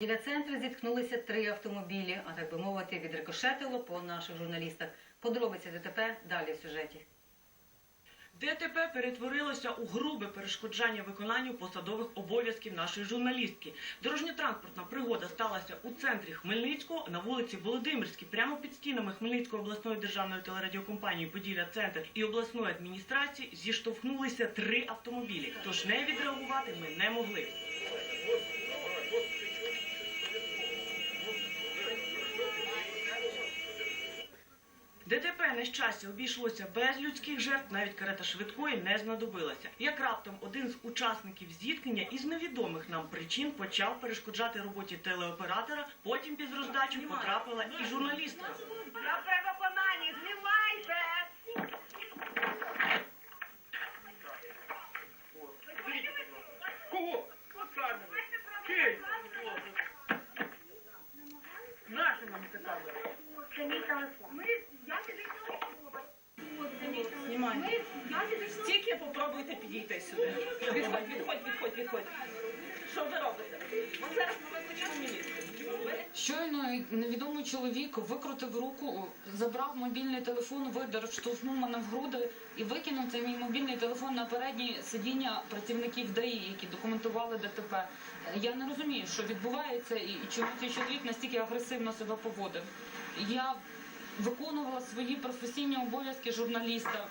Біля центру зіткнулися три автомобілі, а так би мовити, відрикошетило по наших журналістах. Подробиці ДТП далі в сюжеті. ДТП перетворилося у грубе перешкоджання виконанню посадових обов'язків нашої журналістки. Дорожньо-транспортна пригода сталася у центрі Хмельницького на вулиці Володимирській, прямо під стінами Хмельницької обласної державної телерадіокомпанії Поділля Центр і обласної адміністрації зіштовхнулися три автомобілі. Тож не відреагувати ми не могли. ДТП на щастя обійшлося без людських жертв, навіть карета швидкої не знадобилася. Як раптом один з учасників зіткнення із невідомих нам причин почав перешкоджати роботі телеоператора, потім під роздачу потрапила і журналістка. Я при виконанні знімайте! Кого? Кий? Нащо нам це камера? Це мій телефон. Ми, я тобі Знімай. Тільки попробуйте підійти сюди. Відходь, відходь, відходь, відходь. Щойно невідомий чоловік викрутив руку, забрав мобільний телефон, видер, штовхнув мене в груди і викинув цей мій мобільний телефон на переднє сидіння працівників ДАІ, які документували ДТП. Я не розумію, що відбувається і чому цей чоловік настільки агресивно себе поводив. Я виконувала свої професійні обов'язки журналіста.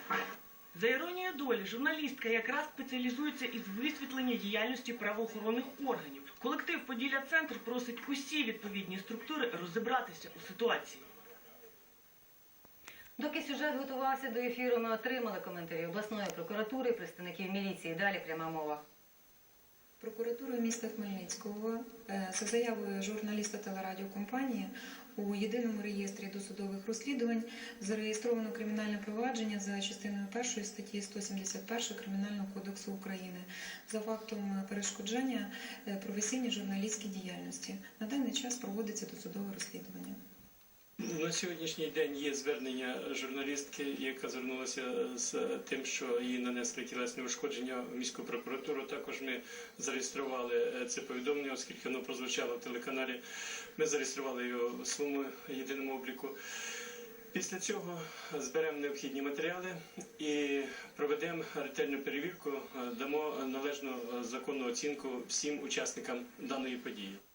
За іронією долі, журналістка якраз спеціалізується із висвітлення діяльності правоохоронних органів. Колектив Поділля Центр просить усі відповідні структури розібратися у ситуації. Доки сюжет готувався до ефіру, ми отримали коментарі обласної прокуратури, представників міліції. Далі пряма мова. Прокуратурою міста Хмельницького е, за заявою журналіста телерадіокомпанії у єдиному реєстрі досудових розслідувань зареєстровано кримінальне провадження за частиною 1 статті 171 Кримінального кодексу України за фактом перешкодження е, професійній журналістській діяльності. На даний час проводиться досудове розслідування. На сьогоднішній день є звернення журналістки, яка звернулася з тим, що їй нанесли тілесне ушкодження в міську прокуратуру. Також ми зареєстрували е, це повідомлення, оскільки воно прозвучало в телеканалі. Ми зареєстрували його в своєму єдиному обліку. Після цього зберемо необхідні матеріали і проведемо ретельну перевірку, е, дамо належну е, законну оцінку всім учасникам даної події.